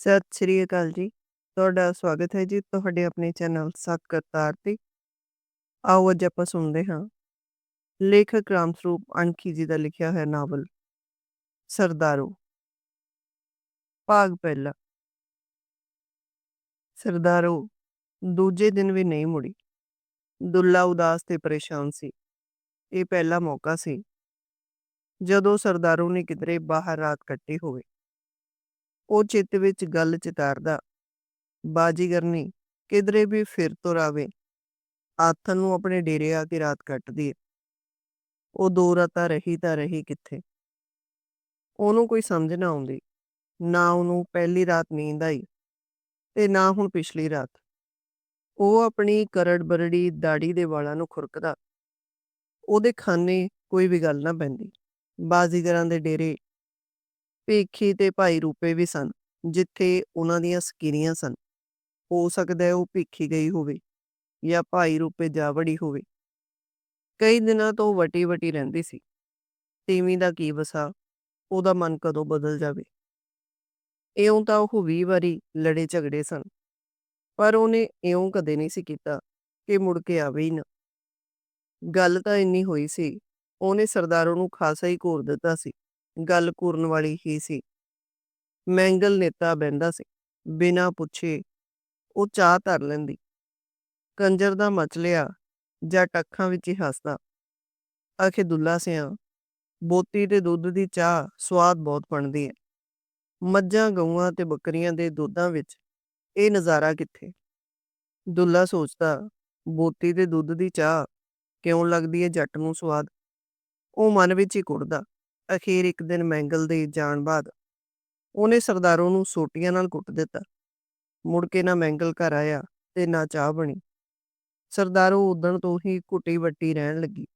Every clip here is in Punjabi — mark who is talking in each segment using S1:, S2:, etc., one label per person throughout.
S1: ਸਤਿ ਸ਼੍ਰੀ ਅਕਾਲ ਜੀ। ਤੁਹਾਡਾ ਸਵਾਗਤ ਹੈ ਜੀ ਤੁਹਾਡੇ ਆਪਣੇ ਚੈਨਲ ਸਤ ਕਰਤਾਰ ਤੇ। ਆਓ ਅੱਜ ਆਪਾਂ ਸੁਣਦੇ ਹਾਂ। ਲੇਖਕ ਰਾਮ ਸਰੂਪ ਅਣਖੀ ਜੀ ਦਾ ਲਿਖਿਆ ਹੋਇਆ ਨਾਵਲ। ਸਰਦਾਰੋ। ਭਾਗ ਪਹਿਲਾ। ਸਰਦਾਰੋ, ਦੂਜੇ ਦਿਨ ਵੀ ਨਹੀਂ ਮੁੜੀ। ਦੁੱਲਾ ਉਦਾਸ ਤੇ ਪਰੇਸ਼ਾਨ ਸੀ। ਇਹ ਪਹਿਲਾ ਮੌਕਾ ਸੀ। ਜਦੋਂ ਸਰਦਾਰੂ ਨੇ ਕਿਧਰੇ ਬਾਹਰ ਰਾਤ ਕੱਟੀ ਹੋਵੇ। ਉਹ ਚਿੱਤ ਵਿੱਚ ਗੱਲ ਚਿਤਾਰਦਾ ਬਾਜੀਗਰਨੀ ਕਿਧਰੇ ਵੀ ਫਿਰ ਤੁਰ ਆਵੇ। ਆਥਨ ਨੂੰ ਆਪਣੇ ਡੇਰੇ ਆ ਕੇ ਰਾਤ ਕੱਟਦੀ ਹੈ ਉਹ ਦੋ ਰਾਤਾਂ ਰਹੀ ਤਾਂ ਰਹੀ ਕਿੱਥੇ? ਉਹਨੂੰ ਕੋਈ ਸਮਝ ਨਾ ਆਉਂਦੀ। ਨਾ ਉਹਨੂੰ ਪਹਿਲੀ ਰਾਤ ਨੀਂਦ ਆਈ ਤੇ ਨਾ ਹੁਣ ਪਿਛਲੀ ਰਾਤ। ਉਹ ਆਪਣੀ ਕਰੜ ਬਰੜੀ ਦਾੜੀ ਦੇ ਵਾਲਾਂ ਨੂੰ ਖੁਰਕਦਾ। ਉਹਦੇ ਖਾਨੇ ਕੋਈ ਵੀ ਗੱਲ ਨਾ ਪੈਂਦੀ। ਬਾਜ਼ੀਗਰਾਂ ਦੇ ਡੇਰੇ ਭੇਖੀ ਤੇ ਭਾਈ ਰੂਪੇ ਵੀ ਸਨ, ਜਿੱਥੇ ਉਹਨਾਂ ਦੀਆਂ ਸਕੀਰੀਆਂ ਸਨ। ਹੋ ਸਕਦਾ ਹੈ ਉਹ ਭੇਖੀ ਗਈ ਹੋਵੇ ਜਾਂ ਭਾਈ ਰੂਪੇ ਜਾ ਵੜੀ ਹੋਵੇ। ਕਈ ਦਿਨਾਂ ਤੋਂ ਵਟੀ ਵਟੀ ਰਹਿੰਦੀ ਸੀ। ਤੀਵੀਂ ਦਾ ਕੀ ਵਸਾ, ਉਹਦਾ ਮਨ ਕਦੋਂ ਬਦਲ ਜਾਵੇ। ਇਉਂ ਤਾਂ ਉਹ 20 ਵਾਰੀ ਲੜੇ ਝਗੜੇ ਸਨ, ਪਰ ਉਹਨੇ ਇਉਂ ਕਦੇ ਨਹੀਂ ਸੀ ਕੀਤਾ ਕਿ ਮੁੜ ਕੇ ਆਵੇ ਹੀ ਨਾ। ਗੱਲ ਤਾਂ ਇੰਨੀ ਹੋਈ ਸੀ, ਉਹਨੇ ਸਰਦਾਰੋਂ ਨੂੰ ਖਾਸਾ ਹੀ ਘੋਰ ਦਿੱਤਾ ਸੀ। ਗੱਲ ਘੂਰਨ ਵਾਲੀ ਹੀ ਸੀ। ਮੈਂਗਲ ਨੇਤਾ ਬਹਿੰਦਾ ਸੀ। ਬਿਨਾਂ ਪੁੱਛੇ ਉਹ ਚਾਹ ਧਰ ਲੈਂਦੀ। ਕੰਜਰ ਦਾ ਮਚਲਿਆ ਜੱਟ ਅੱਖਾਂ ਵਿੱਚ ਹੀ ਹੱਸਦਾ। ਆਖੇ ਦੁੱਲਾ ਸਿਆ, ਬੋਤੀ ਤੇ ਦੁੱਧ ਦੀ ਚਾਹ ਸਵਾਦ ਬਹੁਤ ਬਣਦੀ ਹੈ ਮੱਝਾਂ, ਗਊਆਂ ਤੇ ਬੱਕਰੀਆਂ ਦੇ ਦੁੱਧਾਂ ਵਿੱਚ ਇਹ ਨਜ਼ਾਰਾ ਕਿੱਥੇ? ਦੁੱਲਾ ਸੋਚਦਾ, ਬੋਤੀ ਤੇ ਦੁੱਧ ਦੀ ਚਾਹ ਕਿਉਂ ਲੱਗਦੀ ਹੈ ਜੱਟ ਨੂੰ ਸਵਾਦ। ਉਹ ਮਨ ਵਿੱਚ ਹੀ ਕੁੜਦਾ। ਅਖੀਰ ਇੱਕ ਦਿਨ ਮੈਂਗਲ ਦੇ ਜਾਣ ਬਾਅਦ ਉਹਨੇ ਸਰਦਾਰੋ ਨੂੰ ਸੋਟੀਆਂ ਨਾਲ ਕੁੱਟ ਦਿੱਤਾ। ਮੁੜ ਕੇ ਨਾ ਮੈਂਗਲ ਘਰ ਆਇਆ ਤੇ ਨਾ ਚਾਹ ਬਣੀ। ਸਰਦਾਰੋ ਉਦਣ ਤੋਂ ਹੀ ਘੁੱਟੀ ਵੱਟੀ ਰਹਿਣ ਲੱਗੀ।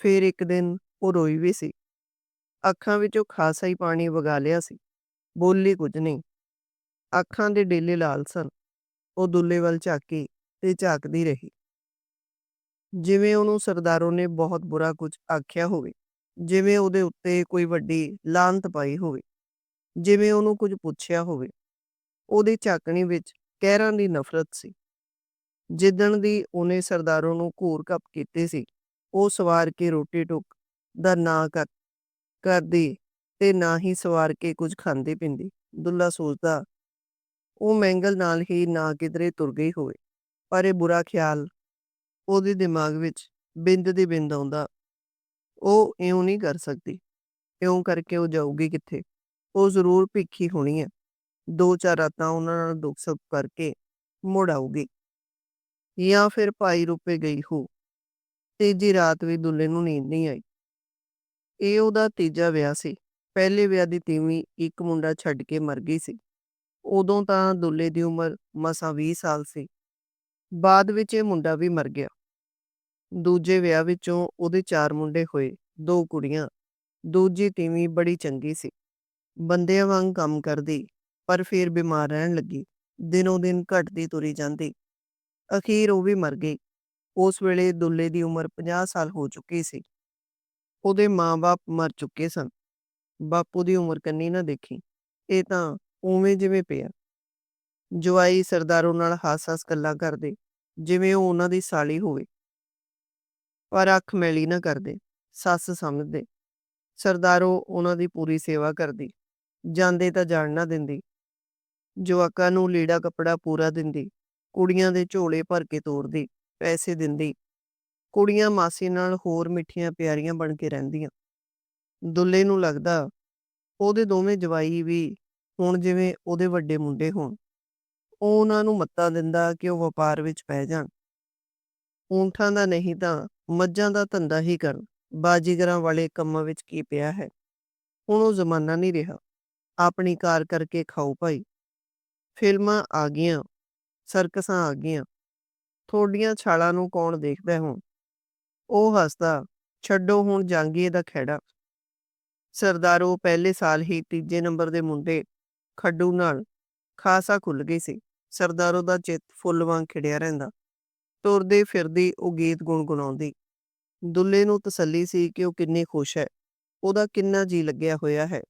S1: ਫੇਰ ਇੱਕ ਦਿਨ ਉਹ ਰੋਈ ਵੀ ਸੀ। ਅੱਖਾਂ ਵਿੱਚੋਂ ਖਾਸਾ ਹੀ ਪਾਣੀ ਵਗਾ ਲਿਆ ਸੀ। ਬੋਲੀ ਕੁਝ ਨਹੀਂ। ਅੱਖਾਂ ਦੇ ਡੇਲੇ ਲਾਲ ਸਨ। ਉਹ ਦੁੱਲੇ ਵੱਲ ਝਾਕੀ ਤੇ ਝਾਕਦੀ ਰਹੀ। ਜਿਵੇਂ ਉਹਨੂੰ ਸਰਦਾਰੋ ਨੇ ਬਹੁਤ ਬੁਰਾ ਕੁਝ ਆਖਿਆ ਹੋਵੇ। ਜਿਵੇਂ ਉਹਦੇ ਉੱਤੇ ਕੋਈ ਵੱਡੀ ਲਾਂਤ ਪਾਈ ਹੋਵੇ, ਜਿਵੇਂ ਉਹਨੂੰ ਕੁਝ ਪੁੱਛਿਆ ਹੋਵੇ, ਉਹਦੀ ਝਾਕਣੀ ਵਿੱਚ ਕਹਿਰਾਂ ਦੀ ਨਫ਼ਰਤ ਸੀ। ਜਿੱਦਣ ਦੀ ਉਹਨੇ ਸਰਦਾਰੋਂ ਨੂੰ ਘੂਰ ਕੱਪ ਕੀਤੇ ਸੀ, ਉਹ ਸਵਾਰ ਕੇ ਰੋਟੀ ਟੁੱਕ ਦਾ ਨਾ ਕਰ, ਕਰਦੀ ਤੇ ਨਾ ਹੀ ਸਵਾਰ ਕੇ ਕੁਝ ਖਾਂਦੀ ਪਿੰਦੀ। ਦੁੱਲਾ ਸੋਚਦਾ, ਉਹ ਮੈਂਗਲ ਨਾਲ ਹੀ ਨਾ ਕਿਧਰੇ ਤੁਰ ਗਈ ਹੋਵੇ, ਪਰ ਇਹ ਬੁਰਾ ਖਿਆਲ ਉਹਦੇ ਦਿਮਾਗ ਵਿੱਚ ਬਿੰਦ ਦੀ ਬਿੰਦ ਆਉਂਦਾ ਉਹ ਇਉਂ ਨਹੀਂ ਕਰ ਸਕਦੀ, ਇਉਂ ਕਰਕੇ ਉਹ ਜਾਊਗੀ ਕਿੱਥੇ? ਉਹ ਜ਼ਰੂਰ ਭਿੱਖੀ ਹੋਣੀ ਹੈ। ਦੋ ਚਾਰ ਰਾਤਾਂ ਉਹਨਾਂ ਨਾਲ ਦੁੱਖ ਸੁੱਖ ਕਰਕੇ ਮੁੜ ਆਊਗੀ। ਜਾਂ ਫਿਰ ਭਾਈ ਰੂਪੇ ਗਈ ਹੋ। ਤੀਜੀ ਰਾਤ ਵੀ ਦੁੱਲੇ ਨੂੰ ਨੀਂਦ ਨਹੀਂ ਆਈ। ਇਹ ਉਹਦਾ ਤੀਜਾ ਵਿਆਹ ਸੀ। ਪਹਿਲੇ ਵਿਆਹ ਦੀ ਤੀਵੀਂ ਇੱਕ ਮੁੰਡਾ ਛੱਡ ਕੇ ਮਰ ਗਈ ਸੀ। ਉਦੋਂ ਤਾਂ ਦੁੱਲੇ ਦੀ ਉਮਰ ਮਸਾਂ 20 ਸਾਲ ਸੀ। ਬਾਅਦ ਵਿੱਚ ਇਹ ਮੁੰਡਾ ਵੀ ਮਰ ਗਿਆ। ਦੂਜੇ ਵਿਆਹ ਵਿੱਚੋਂ ਉਹਦੇ ਚਾਰ ਮੁੰਡੇ ਹੋਏ, ਦੋ ਕੁੜੀਆਂ, ਦੂਜੀ ਤੀਵੀਂ ਬੜੀ ਚੰਗੀ ਸੀ। ਬੰਦਿਆਂ ਵਾਂਗ ਕੰਮ ਕਰਦੀ, ਪਰ ਫਿਰ ਬਿਮਾਰ ਰਹਿਣ ਲੱਗੀ, ਦਿਨੋਂ ਦਿਨ ਘਟਦੀ ਤੁਰੀ ਜਾਂਦੀ। ਅਖੀਰ ਉਹ ਵੀ ਮਰ ਗਈ। ਉਸ ਵੇਲੇ ਦੁੱਲੇ ਦੀ ਉਮਰ 50 ਸਾਲ ਹੋ ਚੁੱਕੀ ਸੀ। ਉਹਦੇ ਮਾਂ-ਬਾਪ ਮਰ ਚੁੱਕੇ ਸਨ। ਬਾਪੂ ਦੀ ਉਮਰ ਕੰਨੀ ਨਾ ਦੇਖੀ। ਇਹ ਤਾਂ ਉਵੇਂ ਜਿਵੇਂ ਪਿਆ। ਜਵਾਈ ਸਰਦਾਰੋਂ ਨਾਲ ਹਾਸ-ਹਾਸ ਗੱਲਾਂ ਕਰਦੇ, ਜਿਵੇਂ ਉਹ ਉਹਨਾਂ ਦੀ ਸਾਲੀ ਹੋਵੇ। ਪਰ ਅੱਖ ਮੈਲੀ ਨਾ ਕਰਦੇ, ਸੱਸ ਸਮਝਦੇ। ਸਰਦਾਰੋ ਉਹਨਾਂ ਦੀ ਪੂਰੀ ਸੇਵਾ ਕਰਦੀ, ਜਾਂਦੇ ਤਾਂ ਜਾਣ ਨਾ ਦਿੰਦੀ। ਜਵਾਕਾਂ ਨੂੰ ਲੀੜਾ ਕੱਪੜਾ ਪੂਰਾ ਦਿੰਦੀ, ਕੁੜੀਆਂ ਦੇ ਝੋਲੇ ਭਰ ਕੇ ਤੋਰਦੀ, ਪੈਸੇ ਦਿੰਦੀ। ਕੁੜੀਆਂ ਮਾਸੀ ਨਾਲ ਹੋਰ ਮਿੱਠੀਆਂ ਪਿਆਰੀਆਂ ਬਣ ਕੇ ਰਹਿੰਦੀਆਂ। ਦੁੱਲੇ ਨੂੰ ਲੱਗਦਾ, ਉਹਦੇ ਦੋਵੇਂ ਜਵਾਈ ਵੀ ਹੁਣ ਜਿਵੇਂ ਉਹਦੇ ਵੱਡੇ ਮੁੰਡੇ ਹੋਣ। ਉਹ ਉਹਨਾਂ ਨੂੰ ਮੱਤਾ ਦਿੰਦਾ ਕਿ ਉਹ ਵਪਾਰ ਵਿੱਚ ਪੈ ਜਾਣ। ਊਂਠਾਂ ਦਾ ਨਹੀਂ ਤਾਂ ਮੱਝਾਂ ਦਾ ਧੰਦਾ ਹੀ ਕਰਨ। ਬਾਜੀਗਰਾਂ ਵਾਲੇ ਕੰਮਾਂ ਵਿੱਚ ਕੀ ਪਿਆ ਹੈ? ਹੁਣ ਉਹ ਜ਼ਮਾਨਾ ਨਹੀਂ ਰਿਹਾ। ਆਪਣੀ ਕਾਰ ਕਰਕੇ ਖਾਓ ਭਾਈ। ਫਿਲਮਾਂ ਆ ਗਈਆਂ, ਸਰਕਸਾਂ ਆ ਗਈਆਂ। ਥੋੜੀਆਂ ਛਾਲਾਂ ਨੂੰ ਕੌਣ ਦੇਖਦਾ ਹੁਣ? ਉਹ ਹੱਸਦਾ, ਛੱਡੋ ਹੁਣ ਜਾਂਗੀਏ ਦਾ ਖੇੜਾ ਸਰਦਾਰੋ ਪਹਿਲੇ ਸਾਲ ਹੀ ਤੀਜੇ ਨੰਬਰ ਦੇ ਮੁੰਡੇ ਖੱਡੂ ਨਾਲ ਖਾਸਾ ਖੁੱਲ ਗਈ ਸੀ। ਸਰਦਾਰੋ ਦਾ ਚਿੱਤ ਫੁੱਲ ਵਾਂਗ ਖਿੜਿਆ ਰਹਿੰਦਾ। ਤੁਰਦੀ ਫਿਰਦੀ ਉਹ ਗੀਤ ਗੁੰਗੁਣਾਉਂਦੀ ਦੁੱਲੇ ਨੂੰ ਤਸੱਲੀ ਸੀ ਕਿ ਉਹ ਕਿੰਨੀ ਖੁਸ਼ ਹੈ। ਉਹਦਾ ਕਿੰਨਾ ਜੀ ਲੱਗਿਆ ਹੋਇਆ ਹੈ।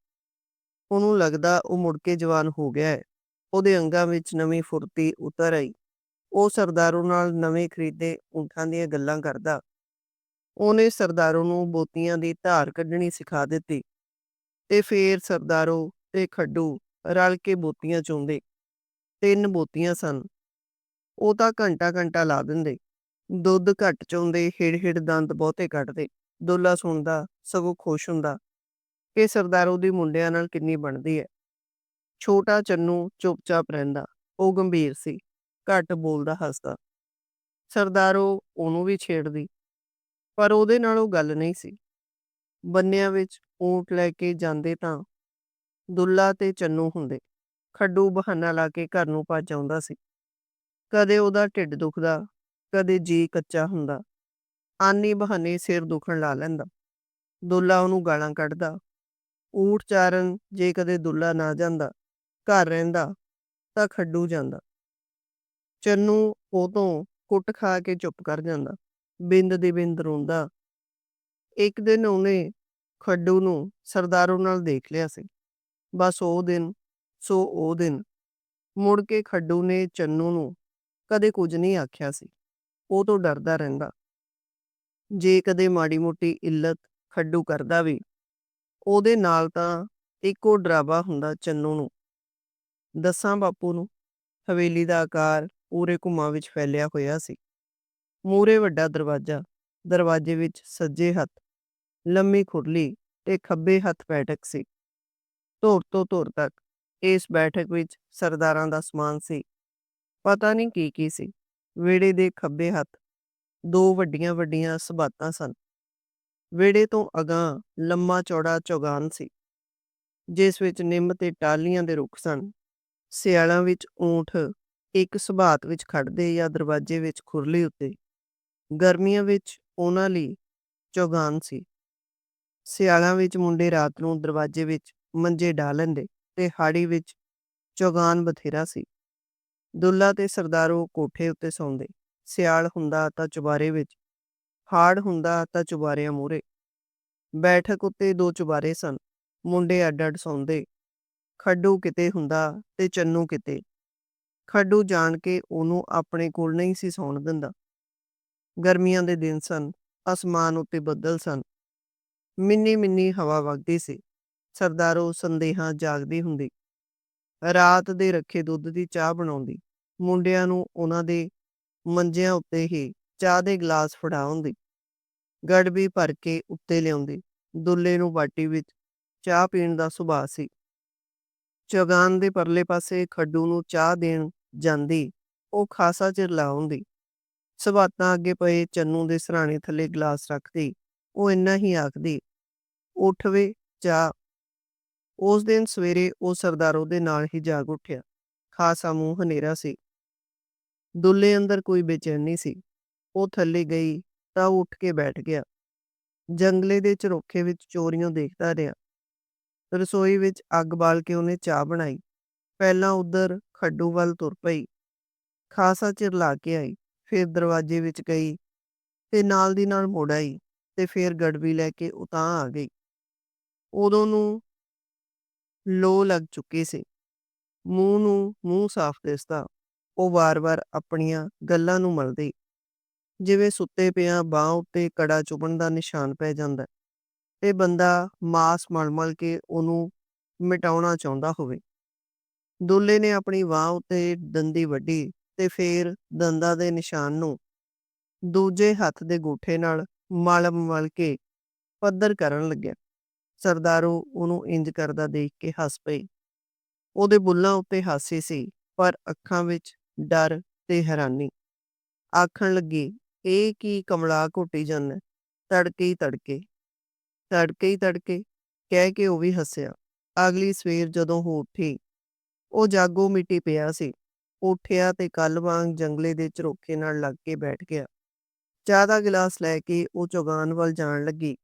S1: ਉਹਨੂੰ ਲੱਗਦਾ ਉਹ ਮੁੜ ਕੇ ਜਵਾਨ ਹੋ ਗਿਆ ਹੈ। ਉਹਦੇ ਅੰਗਾਂ ਵਿੱਚ ਨਵੀਂ ਫੁਰਤੀ ਉਤਰ ਆਈ। ਉਹ ਸਰਦਾਰੂ ਨਾਲ ਨਵੇਂ ਖਰੀਦੇ ਊਠਾਂ ਦੀਆਂ ਗੱਲਾਂ ਕਰਦਾ। ਉਹਨੇ ਸਰਦਾਰੂ ਨੂੰ ਬੋਤੀਆਂ ਦੀ ਧਾਰ ਕੱਢਣੀ ਸਿਖਾ ਦਿੱਤੀ ਤੇ ਫੇਰ ਸਰਦਾਰੋ ਤੇ ਖੱਡੂ ਰਲ ਕੇ ਬੋਤੀਆਂ ਚੋਂਦੇ ਤਿੰਨ ਬੋਤੀਆਂ ਸਨ। ਉਹ ਤਾਂ ਘੰਟਾ ਘੰਟਾ ਲਾ ਦਿੰਦੇ। ਦੁੱਧ ਘੱਟ ਚੋਂਦੇ ਹਿੜ ਹਿੜ ਦੰਦ ਬਹੁਤੇ ਕੱਢਦੇ। ਦੁੱਲਾ ਸੁਣਦਾ, ਸਗੋਂ ਖੁਸ਼ ਹੁੰਦਾ। ਕਿ ਸਰਦਾਰੂ ਦੀ ਮੁੰਡਿਆਂ ਨਾਲ ਕਿੰਨੀ ਬਣਦੀ ਹੈ ਛੋਟਾ ਚੰਨੂ ਚੁੱਪਚਾਪ ਰਹਿੰਦਾ। ਉਹ ਗੰਭੀਰ ਸੀ। ਘੱਟ ਬੋਲਦਾ, ਹੱਸਦਾ। ਸਰਦਾਰੋ ਉਹਨੂੰ ਵੀ ਛੇੜਦੀ। ਪਰ ਉਹਦੇ ਨਾਲ ਉਹ ਗੱਲ ਨਹੀਂ ਸੀ। ਬੰਨਿਆਂ ਵਿੱਚ ਊਂਟ ਲੈ ਕੇ ਜਾਂਦੇ ਤਾਂ ਦੁੱਲਾ ਤੇ ਚੰਨੂ ਹੁੰਦੇ। ਖੱਡੂ ਬਹਾਨਾ ਲਾ ਕੇ ਘਰ ਨੂੰ ਭੱਜ ਆਉਂਦਾ ਸੀ। ਕਦੇ ਉਹਦਾ ਢਿੱਡ ਦੁਖਦਾ, ਕਦੇ ਜੀ ਕੱਚਾ ਹੁੰਦਾ। ਆਨੀ ਬਹਾਨੇ ਸਿਰ ਦੁਖਣ ਲਾ ਲੈਂਦਾ। ਦੁੱਲਾ ਉਹਨੂੰ ਗਾਲਾਂ ਕੱਢਦਾ। ਊਠ ਚਾਰਨ ਜੇ ਕਦੇ ਦੁੱਲਾ ਨਾ ਜਾਂਦਾ, ਘਰ ਰਹਿੰਦਾ ਤਾਂ ਖੱਡੂ ਜਾਂਦਾ। ਚੰਨੂ ਉਹ ਤੋਂ ਕੁੱਟ ਖਾ ਕੇ ਚੁੱਪ ਕਰ ਜਾਂਦਾ। ਬਿੰਦ ਦੀ ਬਿੰਦ ਰੋਂਦਾ। ਇੱਕ ਦਿਨ ਉਹਨੇ ਖੱਡੂ ਨੂੰ ਸਰਦਾਰੂ ਨਾਲ ਦੇਖ ਲਿਆ ਸੀ। ਬਸ ਉਹ ਦਿਨ, ਸੋ ਉਹ ਦਿਨ। ਮੁੜ ਕੇ ਖੱਡੂ ਨੇ ਚੰਨੂ ਨੂੰ ਕਦੇ ਕੁਝ ਨਹੀਂ ਆਖਿਆ ਸੀ। ਉਹ ਤੋਂ ਡਰਦਾ ਰਹਿੰਦਾ। ਜੇ ਕਦੇ ਮਾੜੀ ਮੋਟੀ ਇੱਲਤ ਖੱਡੂ ਕਰਦਾ ਵੀ, ਉਹਦੇ ਨਾਲ ਤਾਂ ਇੱਕੋ ਡਰਾਵਾ ਹੁੰਦਾ ਚੰਨੂ ਨੂੰ। ਦੱਸਾਂ ਬਾਪੂ ਨੂੰ, ਹਵੇਲੀ ਦਾ ਆਕਾਰ ਪੂਰੇ ਘੁੰਮਾਂ ਵਿੱਚ ਫੈਲਿਆ ਹੋਇਆ ਸੀ। ਮੂਰੇ ਵੱਡਾ ਦਰਵਾਜ਼ਾ, ਦਰਵਾਜ਼ੇ ਵਿੱਚ ਸੱਜੇ ਹੱਥ, ਲੰਮੀ ਖੁਰਲੀ ਤੇ ਖੱਬੇ ਹੱਥ ਬੈਠਕ ਸੀ। ਧੁਰ ਤੋਂ ਧੁਰ ਤੱਕ ਇਸ ਬੈਠਕ ਵਿੱਚ ਸਰਦਾਰਾਂ ਦਾ ਸਮਾਨ ਸੀ। ਪਤਾ ਨਹੀਂ ਕੀ ਕੀ ਸੀ। ਵਿਹੜੇ ਦੇ ਖੱਬੇ ਹੱਥ ਦੋ ਵੱਡੀਆਂ ਵੱਡੀਆਂ ਸਬਾਤਾਂ ਸਨ। ਵਿਹੜੇ ਤੋਂ ਅਗਾਂਹ ਲੰਮਾ ਚੌੜਾ ਚੌਗਾਨ ਸੀ, ਜਿਸ ਵਿੱਚ ਨਿੰਮ ਤੇ ਟਾਹਲੀਆਂ ਦੇ ਰੁੱਖ ਸਨ। ਸਿਆਲਾਂ ਵਿੱਚ ਊਂਠ ਇੱਕ ਸਬਾਤ ਵਿੱਚ ਖੜਦੇ ਜਾਂ ਦਰਵਾਜ਼ੇ ਵਿੱਚ ਖੁਰਲੀ ਉੱਤੇ। ਗਰਮੀਆਂ ਵਿੱਚ ਉਹਨਾਂ ਲਈ ਚੌਗਾਨ ਸੀ। ਸਿਆਲਾਂ ਵਿੱਚ ਮੁੰਡੇ ਰਾਤ ਨੂੰ ਦਰਵਾਜ਼ੇ ਵਿੱਚ ਮੰਜੇ ਢਾ ਲੈਂਦੇ ਤੇ ਹਾੜੀ ਵਿੱਚ ਚੌਗਾਨ ਬਥੇਰਾ ਸੀ। ਦੁੱਲਾ ਤੇ ਸਰਦਾਰੋ ਕੋਠੇ ਉੱਤੇ ਸੌਂਦੇ। ਸਿਆਲ ਹੁੰਦਾ ਤਾਂ ਚੁਬਾਰੇ ਵਿੱਚ, ਹਾੜ ਹੁੰਦਾ ਤਾਂ ਚੁਬਾਰਿਆਂ ਮੂਰੇ ਬੈਠਕ ਉੱਤੇ ਦੋ ਚੁਬਾਰੇ ਸਨ, ਮੁੰਡੇ ਅੱਡ ਅੱਡ ਸੌਂਦੇ। ਖੱਡੂ ਕਿਤੇ ਹੁੰਦਾ ਤੇ ਚੰਨੂ ਕਿਤੇ। ਖੱਡੂ ਜਾਣ ਕੇ ਉਹਨੂੰ ਆਪਣੇ ਕੋਲ ਨਹੀਂ ਸੀ ਸੌਣ ਦਿੰਦਾ। ਗਰਮੀਆਂ ਦੇ ਦਿਨ ਸਨ, ਅਸਮਾਨ ਉੱਤੇ ਬੱਦਲ ਸਨ। ਮਿੰਨੀ ਮਿੰਨੀ ਹਵਾ ਵਗਦੀ ਸੀ। ਸਰਦਾਰੋ ਸੰਦੇਹਾਂ ਜਾਗਦੀ ਹੁੰਦੀ। ਰਾਤ ਦੇ ਰੱਖੇ ਦੁੱਧ ਦੀ ਚਾਹ ਬਣਾਉਂਦੀ। ਮੁੰਡਿਆਂ ਨੂੰ ਉਹਨਾਂ ਦੇ ਮੰਜਿਆਂ ਉੱਤੇ ਹੀ ਚਾਹ ਦੇ ਗਲਾਸ ਫੜਾਉਂਦੀ। ਗੜਬੀ ਭਰ ਕੇ ਉੱਤੇ ਲਿਆਉਂਦੀ। ਦੁੱਲੇ ਨੂੰ ਬਾਟੀ ਵਿੱਚ ਚਾਹ ਪੀਣ ਦਾ ਸੁਭਾਅ ਸੀ। ਚੌਗਾਨ ਦੇ ਪਰਲੇ ਪਾਸੇ ਖੱਡੂ ਨੂੰ ਚਾਹ ਦੇਣ ਜਾਂਦੀ। ਉਹ ਖਾਸਾ ਚਿਰ ਲਾਉਂਦੀ। ਸਬਾਤਾਂ ਅੱਗੇ ਪਏ ਚੰਨੂ ਦੇ ਸਰਾਣੇ ਥੱਲੇ ਗਲਾਸ ਰੱਖਦੀ। ਉਹ ਇੰਨਾ ਹੀ ਆਖਦੀ ਉਠਵੇ ਚਾਹ। ਉਸ ਦਿਨ ਸਵੇਰੇ ਉਹ ਸਰਦਾਰੋ ਦੇ ਨਾਲ ਹੀ ਜਾਗ ਉੱਠਿਆ। ਖਾਸਾ ਮੂੰਹ ਹਨੇਰਾ ਸੀ। ਦੁੱਲੇ ਅੰਦਰ ਕੋਈ ਬੇਚੈਨੀ ਸੀ। ਉਹ ਥੱਲੇ ਗਈ ਤਾਂ ਉਹ ਉੱਠ ਕੇ ਬੈਠ ਗਿਆ। ਜੰਗਲੇ ਦੇ ਚਰੋਖੇ ਵਿੱਚ ਚੋਰੀਆਂ ਦੇਖਦਾ ਰਿਹਾ। ਰਸੋਈ ਵਿੱਚ ਅੱਗ ਬਾਲ ਕੇ ਉਹਨੇ ਚਾਹ ਬਣਾਈ। ਪਹਿਲਾਂ ਉਧਰ ਖੱਡੂ ਵੱਲ ਤੁਰ ਪਈ। ਖਾਸਾ ਚਿਰ ਲਾ ਕੇ ਆਈ। ਫਿਰ ਦਰਵਾਜ਼ੇ ਵਿੱਚ ਗਈ ਤੇ ਨਾਲ ਦੀ ਨਾਲ ਮੁੜ ਆਈ ਤੇ ਫਿਰ ਗੜਬੀ ਲੈ ਕੇ ਉਤਾਂ ਆ ਗਈ। ਉਦੋਂ ਨੂੰ ਲੋ ਲੱਗ ਚੁੱਕੀ ਸੀ। ਮੂੰਹ ਨੂੰ ਮੂੰਹ ਸਾਫ਼ ਦਿਸਦਾ, ਉਹ ਵਾਰ-ਵਾਰ ਆਪਣੀਆਂ ਗੱਲਾਂ ਨੂੰ ਮਲਦੀ। ਜਿਵੇਂ ਸੁੱਤੇ ਪਿਆ ਬਾਹ ਉੱਤੇ ਕੜਾ ਚੁਭਣ ਦਾ ਨਿਸ਼ਾਨ ਪੈ ਜਾਂਦਾ। ਤੇ ਬੰਦਾ ਮਾਸ ਮਲ-ਮਲ ਕੇ ਉਹਨੂੰ ਮਿਟਾਉਣਾ ਚਾਹੁੰਦਾ ਹੋਵੇ। ਦੁੱਲੇ ਨੇ ਆਪਣੀ ਬਾਹ ਉੱਤੇ ਦੰਦੀ ਵੱਢੀ ਤੇ ਫੇਰ ਦੰਦਾਂ ਦੇ ਨਿਸ਼ਾਨ ਨੂੰ ਦੂਜੇ ਹੱਥ ਦੇ ਗੋਠੇ ਨਾਲ ਮਲ ਮਲ ਕੇ ਪੱਧਰ ਕਰਨ ਲੱਗਿਆ। ਸਰਦਾਰੋ ਉਹਨੂੰ ਇੰਜ ਕਰਦਾ ਦੇਖ ਕੇ ਹੱਸ ਪਈ। ਉਹਦੇ ਬੁੱਲਾਂ ਉੱਤੇ ਹਾਸੇ ਸੀ, ਪਰ ਅੱਖਾਂ ਵਿੱਚ ਡਰ ਤੇ ਹੈਰਾਨੀ। ਆਖਣ ਲੱਗੀ, ਇਹ ਕੀ ਕਮਲਾ ਘੋਟੀ ਜਾਂਦਾ ਤੜਕੇ ਹੀ ਤੜਕੇ। ਤੜਕੇ ਹੀ ਤੜਕੇ। ਕਹਿ ਕੇ ਉਹ ਵੀ ਹੱਸਿਆ। ਅਗਲੀ ਸਵੇਰ ਜਦੋਂ ਉਹ ਉੱਠੀ, ਉਹ ਜਾਗੋ ਮਿੱਟੀ ਪਿਆ ਸੀ। ਉੱਠਿਆ ਤੇ ਕੱਲ ਵਾਂਗ ਜੰਗਲੇ ਦੇ ਝਰੋਖੇ ਨਾਲ ਲੱਗ ਕੇ ਬੈਠ ਗਿਆ। ਚਾਹ ਦਾ ਗਿਲਾਸ ਲੈ ਕੇ ਉਹ ਚੌਗਾਨ ਵੱਲ ਜਾਣ ਲੱਗੀ।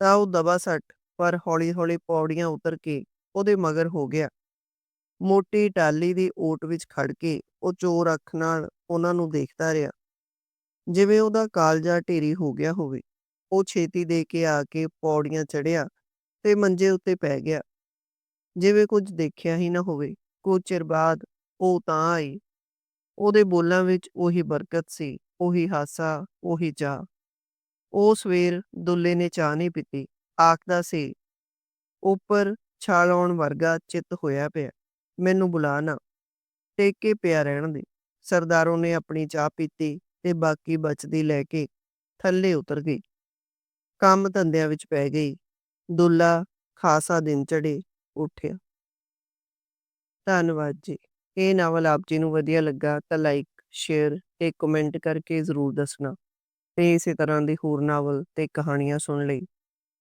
S1: ਤਾਂ ਉਹ ਦਬਾ ਸੱਟ ਪਰ ਹੌਲੀ-ਹੌਲੀ ਪੌੜੀਆਂ ਉਤਰ ਕੇ ਉਹਦੇ ਮਗਰ ਹੋ ਗਿਆ। ਮੋਟੀ ਟਾਲੀ ਦੀ ਓਟ ਵਿੱਚ ਖੜ ਕੇ ਉਹ ਚੋਰ ਅੱਖ ਨਾਲ ਉਹਨਾਂ ਨੂੰ ਦੇਖਦਾ ਰਿਹਾ। ਜਿਵੇਂ ਉਹਦਾ ਕਾਲਜਾ ਢੇਰੀ ਹੋ ਗਿਆ ਹੋਵੇ, ਉਹ ਛੇਤੀ ਦੇ ਕੇ ਆ ਕੇ ਪੌੜੀਆਂ ਚੜਿਆ ਤੇ ਮੰਜੇ ਉੱਤੇ ਪੈ ਗਿਆ। ਜਿਵੇਂ ਕੁਝ ਦੇਖਿਆ ਹੀ ਨਾ ਹੋਵੇ, ਕੁਝ ਚਿਰ ਬਾਅਦ ਉਹ ਤਾਂ ਆਈ। ਉਹਦੇ ਬੋਲਾਂ ਵਿੱਚ ਉਹੀ ਬਰਕਤ ਸੀ, ਉਹੀ ਹਾਸਾ, ਉਹੀ ਚਾਹ ਉਹ ਸਵੇਰ ਦੁੱਲੇ ਨੇ ਚਾਹ ਨਹੀਂ ਪੀਤੀ। ਆਖਦਾ ਸੀ, ਉੱਪਰ ਛਾਲ ਆਉਣ ਵਰਗਾ ਚਿੱਤ ਹੋਇਆ ਪਿਆ, ਮੈਨੂੰ ਬੁਲਾ ਨਾ। ਟੇਕ ਕੇ ਪਿਆ ਰਹਿਣ ਦੇ। ਸਰਦਾਰੋਂ ਨੇ ਆਪਣੀ ਚਾਹ ਪੀਤੀ ਤੇ ਬਾਕੀ ਬਚਦੀ ਲੈ ਕੇ ਥੱਲੇ ਉਤਰ ਗਈ। ਕੰਮ ਧੰਦਿਆਂ ਵਿੱਚ ਪੈ ਗਈ। ਦੁੱਲਾ ਖਾਸਾ ਦਿਨ ਚੜੇ ਉੱਠਿਆ। ਧੰਨਵਾਦ ਜੀ। ਇਹ ਨਾਵਲ ਆਪ ਜੀ ਨੂੰ ਵਧੀਆ ਲੱਗਾ ਤਾਂ ਲਾਈਕ ਸ਼ੇਅਰ ਤੇ ਕਮੈਂਟ ਕਰਕੇ ਜ਼ਰੂਰ ਦੱਸਣਾ। ਤੇ ਇਸੇ ਤਰ੍ਹਾਂ ਦੀ ਹੋਰ ਨਾਵਲ ਤੇ ਕਹਾਣੀਆਂ ਸੁਣ ਲਈ